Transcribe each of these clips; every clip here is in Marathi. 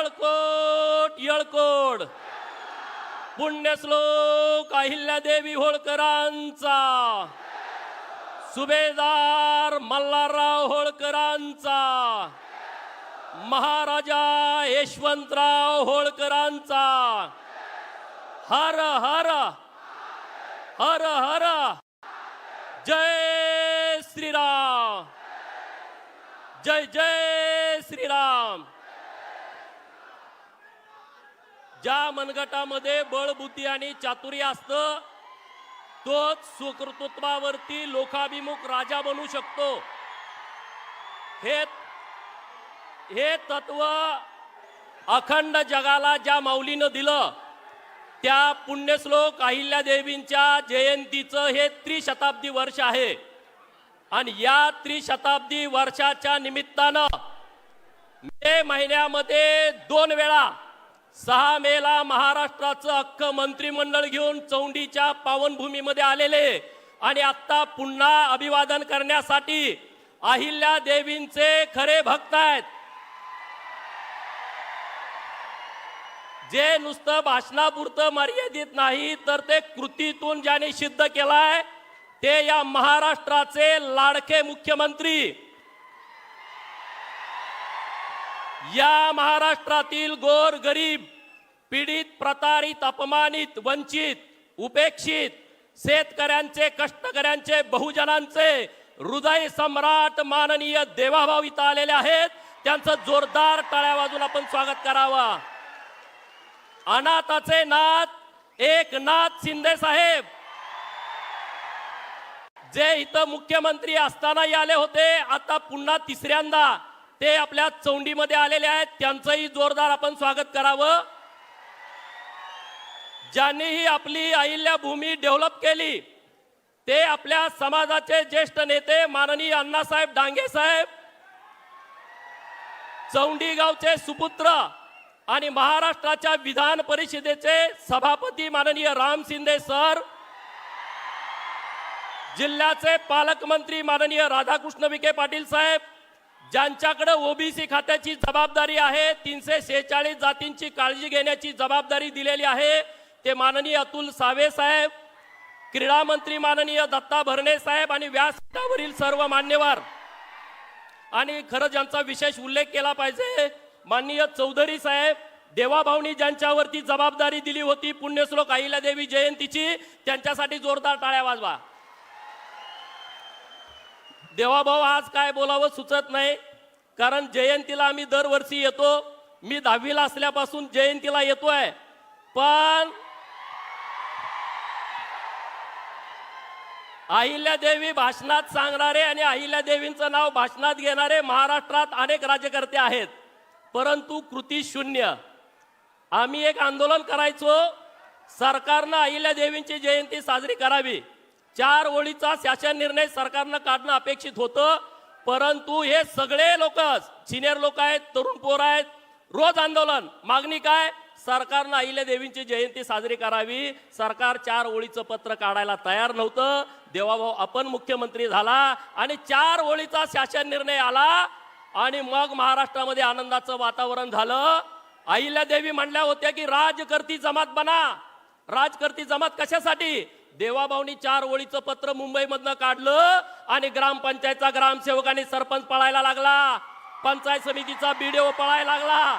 येळकोट यळकोट. पुण्यश्लोक अहिल्यादेवी होळकरांचा. सुभेदार मल्हारराव होळकरांचा. महाराजा यशवंतराव होळकरांचा. हर हर हर हर. जय श्रीराम. जय जय श्रीराम. ज्या मनगटामध्ये बळबुद्धी आणि चातुर्य असतं तोच सुकृतत्वावरती लोकाभिमुख राजा बनू शकतो. हे हे तत्व अखंड जगाला ज्या माऊलीनं दिलं त्या पुण्यश्लोक अहिल्यादेवींच्या जयंतीचं हे त्रिशताब्दी वर्ष आहे. आणि या त्रिशताब्दी वर्षाच्या निमित्तानं मे महिन्यामध्ये दोन वेळा सहा मेला महाराष्ट्राचं अख्ख मंत्रिमंडळ घेऊन चौंडीच्या पावनभूमीमध्ये आलेले आणि आत्ता पुन्हा अभिवादन करण्यासाठी अहिल्या देवींचे खरे भक्त आहेत. जे नुसतं भाषणापुरतं मर्यादित नाही तर ते कृतीतून ज्याने सिद्ध केलाय ते या महाराष्ट्राचे लाडके मुख्यमंत्री या महाराष्ट्रातील गोर गरीब पीडित प्रतारित अपमानित वंचित उपेक्षित शेतकऱ्यांचे कष्टकऱ्यांचे बहुजनांचे हृदय सम्राट माननीय देवाभाव इथं आलेले आहेत. त्यांचं जोरदार टाळ्या वाजून आपण स्वागत करावा. अनाथाचे नाथ एक नाथ शिंदे साहेब. जे इथं मुख्यमंत्री असतानाही आले होते आता पुन्हा तिसऱ्यांदा. ते आपल्या चौंडीमध्ये आलेले आहेत. त्यांचंही जोरदार आपण स्वागत करावं. ज्यांनीही आपली अहिल्या भूमी डेव्हलप केली ते आपल्या समाजाचे ज्येष्ठ नेते माननीय अण्णासाहेब डांगे साहेब चौंडी गावचे सुपुत्र आणि महाराष्ट्राच्या विधान परिषदेचे सभापती माननीय राम शिंदे सर जिल्ह्याचे पालकमंत्री माननीय राधाकृष्ण विखे पाटील साहेब ज्यांच्याकडे ओबीसी खात्याची जबाबदारी आहे तीनशे शेहेचाळीस जातींची काळजी घेण्याची जबाबदारी दिलेली आहे ते माननीय अतुल सावे साहेब क्रीडा मंत्री माननीय दत्ता भरणे साहेब आणि व्यासपीठावरील सर्व मान्यवर. आणि खरंच यांचा विशेष उल्लेख केला पाहिजे माननीय चौधरी साहेब देवाभाऊनी ज्यांच्यावरती जबाबदारी दिली होती पुण्यश्लोक अहिल्यादेवी जयंतीची त्यांच्यासाठी जोरदार टाळ्या वाजवा. देवाभाऊ आज काय बोलावं सुचत नाही. कारण जयंतीला आम्ही दरवर्षी येतो. मी दहावीला असल्यापासून जयंतीला येतोय. पण अहिल्यादेवी भाषणात सांगणारे आणि अहिल्यादेवींचं नाव भाषणात घेणारे महाराष्ट्रात अनेक राज्यकर्ते आहेत. परंतु कृती शून्य. आम्ही एक आंदोलन करायचो. सरकारनं अहिल्यादेवींची जयंती साजरी करावी. चार ओळीचा शासन निर्णय सरकारनं काढणं अपेक्षित होतं परंतु हे सगळे लोक सिनियर लोक आहेत तरुण पोर आहेत रोज आंदोलन. मागणी काय? सरकारनं अहिल्यादेवींची जयंती साजरी करावी. सरकार चार ओळीचं पत्र काढायला तयार नव्हतं. देवाभाऊ आपण मुख्यमंत्री झाला आणि चार ओळीचा शासन निर्णय आला आणि मग महाराष्ट्रामध्ये आनंदाचं वातावरण झालं. अहिल्यादेवी म्हणल्या होत्या की राजकर्ती जमात बना. राजकर्ती जमात कशासाठी? देवाभाऊनी चार ओळीचं पत्र मुंबईमधनं काढलं आणि ग्रामपंचायतचा ग्रामसेवक आणि सरपंच पळायला लागला. पंचायत समितीचा बीडीओ पळायला लागला.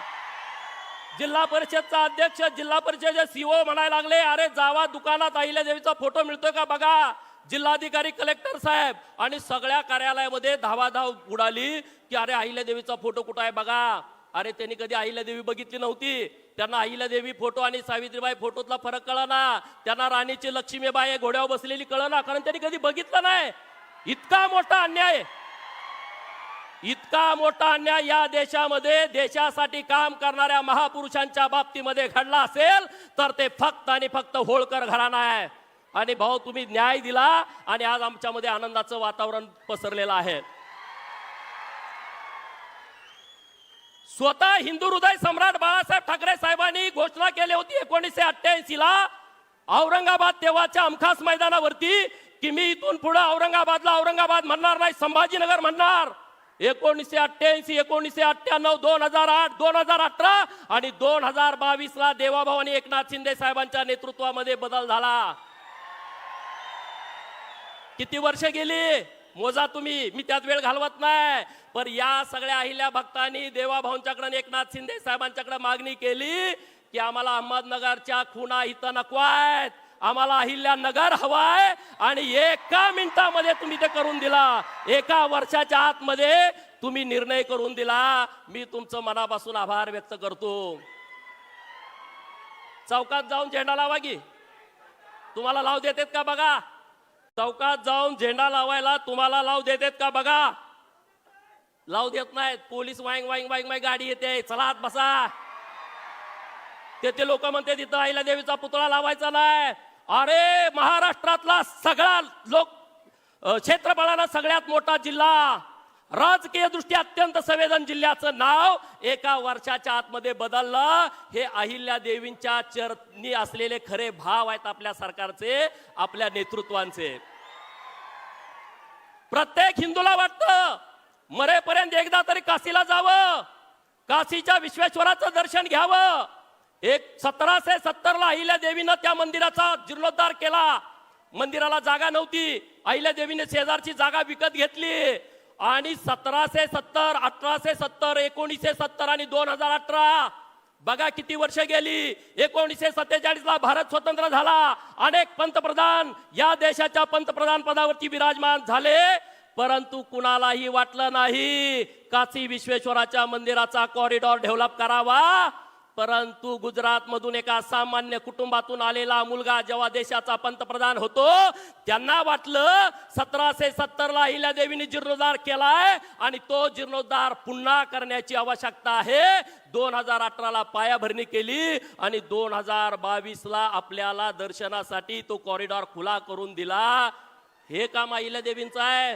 जिल्हा परिषदचा अध्यक्ष जिल्हा परिषदचे सीओ म्हणायला लागले अरे जावा दुकानात अहिल्यादेवीचा फोटो मिळतोय का बघा? जिल्हाधिकारी कलेक्टर साहेब आणि सगळ्या कार्यालयामध्ये धावाधाव उडाली की अरे अहिल्यादेवीचा फोटो कुठं आहे बघा? अरे त्यांनी कधी अहिल्यादेवी बघितली नव्हती? त्यांना अहिल्यादेवी फोटो आणि सावित्रीबाई फोटोतला फरक कळाना. त्यांना राणीची लक्ष्मीबाई घोड्यावर बसलेली कळना कारण त्यांनी कधी बघितलं नाही. इतका मोठा अन्याय. इतका मोठा अन्याय या देशामध्ये देशासाठी काम करणाऱ्या महापुरुषांच्या बाबतीमध्ये घडला असेल तर ते फक्त आणि फक्त होळकर घराणा आहे. आणि भाऊ तुम्ही न्याय दिला आणि आज आमच्यामध्ये आनंदाचं वातावरण पसरलेलं आहे. स्वतः हिंदू हृदय सम्राट बाळासाहेब ठाकरे साहेबांनी घोषणा केली होती एकोणीसशे अठ्ठ्याऐंशी ला. औरंगाबाद तेव्हाच्या अमखास मैदानावरती की मी इथून पुढे औरंगाबादला औरंगाबाद म्हणणार नाही संभाजीनगर म्हणणार. एकोणीसशे अठ्ठ्याऐंशी एकोणीसशे अठ्ठ्याण्णव दोन हजार आठ दोन हजार अठरा आणि दोन हजार बावीस ला देवाभाऊ आणि एकनाथ शिंदे साहेबांच्या नेतृत्वामध्ये बदल झाला. किती वर्ष गेली? मोजा तुम्ही मी त्यात वेळ घालवत नाही. पण या सगळ्या अहिल्या भक्तांनी देवाभाऊंच्याकडे आणि एकनाथ शिंदे साहेबांच्याकडे मागणी केली की आम्हाला अहमदनगरच्या खुणा इथं नको आहेत. आम्हाला अहिल्या नगर हवाय आणि एका मिनिटामध्ये तुम्ही ते करून दिला. एका वर्षाच्या आतमध्ये तुम्ही निर्णय करून दिला. मी तुमचं मनापासून आभार व्यक्त करतो. चौकात जाऊन झेंडा लावा की. तुम्हाला लाव देतात का बघा? चौकात जाऊन झेंडा लावायला तुम्हाला लाव देतात का बघा? लाव देत नाहीत. पोलीस वाईंग वाईंग वाईंग वाईंग गाडी येते. चला आत बसा. तेथे लोक म्हणते तिथं आईला देवीचा पुतळा लावायचा नाही. अरे महाराष्ट्रातला सगळा लोक क्षेत्रफळाला सगळ्यात मोठा जिल्हा. राजकीय दृष्ट्या अत्यंत संवेदन जिल्ह्याचं नाव एका वर्षाच्या आतमध्ये बदललं. हे अहिल्या देवींच्या चरणी असलेले खरे भाव आहेत आपल्या सरकारचे आपल्या नेतृत्वांचे. प्रत्येक हिंदूला वाटतं मरेपर्यंत एकदा तरी काशीला जावं काशीच्या विश्वेश्वराचं दर्शन घ्यावं. एक सतराशे सत्तरला अहिल्या देवीनं त्या मंदिराचा जीर्णोद्धार केला. मंदिराला जागा नव्हती. अहिल्या देवीने शेजारची जागा विकत घेतली. आणि सतराशे सत्तर अठराशे सत्तर एकोणीसशे सत्तर आणि दोन हजार अठरा बघा किती वर्ष गेली. एकोणीसशे सत्तेचाळीस ला भारत स्वतंत्र झाला. अनेक पंतप्रधान या देशाच्या पंतप्रधान पदावरती विराजमान झाले. परंतु कुणालाही वाटलं नाही काशी विश्वेश्वराच्या मंदिराचा कॉरिडॉर डेव्हलप करावा? परंतु गुजरातमधून एका सामान्य कुटुंबातून आलेला मुलगा जेव्हा देशाचा पंतप्रधान होतो त्यांना वाटलं सतराशे सत्तर ला देवीने जीर्णोद्धार केलाय आणि तो जीर्णोद्धार पुन्हा करण्याची आवश्यकता आहे. दोन हजार अठराला पायाभरणी केली आणि दोन हजार बावीस ला आपल्याला दर्शनासाठी तो कॉरिडॉर खुला करून दिला. हे काम अहिल्या देवींचं आहे.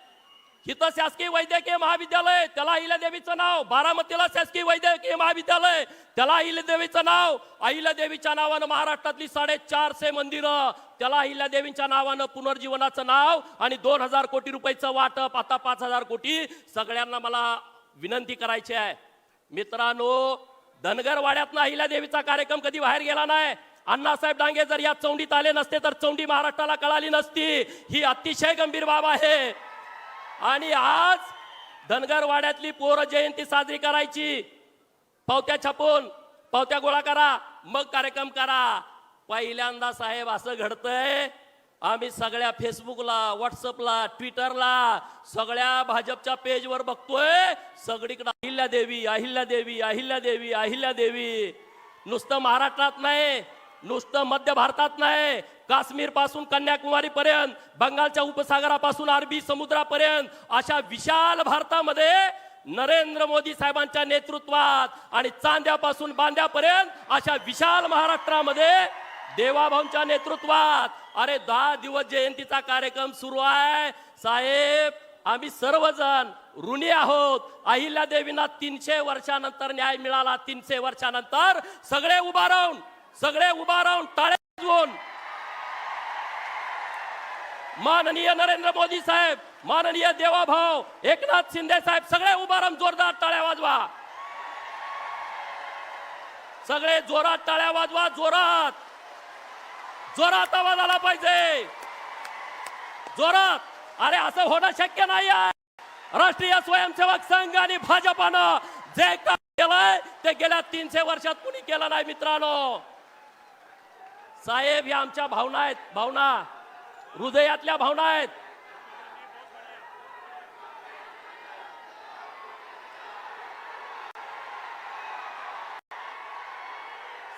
इथं शासकीय वैद्यकीय महाविद्यालय त्याला अहिल्यादेवीचं नाव. बारामतीला शासकीय वैद्यकीय महाविद्यालय त्याला अहिल्यादेवीचं नाव. अहिल्यादेवीच्या नावानं महाराष्ट्रातली साडेचारशे मंदिरं त्याला अहिल्यादेवींच्या नावानं पुनर्जीवनाचं नाव आणि दोन हजार कोटी रुपयाचं वाटप आता पाच हजार कोटी. सगळ्यांना मला विनंती करायची आहे. मित्रांनो धनगरवाड्यातनं अहिल्यादेवीचा कार्यक्रम कधी बाहेर गेला नाही? अण्णासाहेब डांगे जर या चौंडीत आले नसते तर चौंडी महाराष्ट्राला कळाली नसती. ही अतिशय गंभीर बाब आहे. आणि आज धनगरवाड्यातली पोर जयंती साजरी करायची. पावत्या छापून पावत्या गोळा करा मग कार्यक्रम करा. पहिल्यांदा साहेब असं घडतंय आम्ही सगळ्या फेसबुकला व्हॉट्सअपला ट्विटरला सगळ्या भाजपच्या पेजवर बघतोय सगळीकडे अहिल्या देवी अहिल्या देवी अहिल्या देवी अहिल्या देवी. नुसतं महाराष्ट्रात नाही नुसतं मध्य भारतात नाही काश्मीरपासून कन्याकुमारी पर्यंत बंगालच्या उपसागरापासून अरबी समुद्रापर्यंत अशा विशाल भारतामध्ये नरेंद्र मोदी साहेबांच्या नेतृत्वात आणि चांद्यापासून बांद्यापर्यंत अशा विशाल महाराष्ट्रामध्ये देवाभाऊंच्या नेतृत्वात अरे दहा दिवस जयंतीचा कार्यक्रम सुरू आहे. साहेब आम्ही सर्वजण ऋणी आहोत. अहिल्या देवींना तीनशे वर्षानंतर न्याय मिळाला. तीनशे वर्षानंतर सगळे उभा राहून सगळे उभा राहून टाळे माननीय नरेंद्र मोदी साहेब माननीय देवाभाव एकनाथ शिंदे साहेब सगळे उभारम जोरदार टाळ्या वाजवा. सगळे जोरात टाळ्या वाजवा जोरात. जोरात आवाज आला पाहिजे. जोरात. अरे असं होणं शक्य नाही आहे राष्ट्रीय स्वयंसेवक संघ आणि भाजपानं जे काम केलंय ते गेल्या तीनशे वर्षात कुणी केलं नाही मित्रांनो? साहेब या आमच्या भावना आहेत. भावना हृदयातल्या भावना आहेत.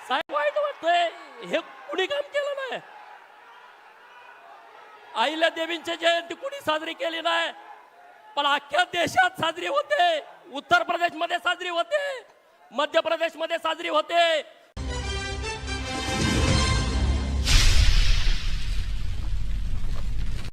साहेब वाईट वाटतंय. हे कुणी काम केलं नाही? आईला देवींची जयंती कुणी साजरी केली नाही? पण अख्ख्या देशात साजरी होते. उत्तर प्रदेशमध्ये साजरी होते. मध्य प्रदेशमध्ये साजरी होते.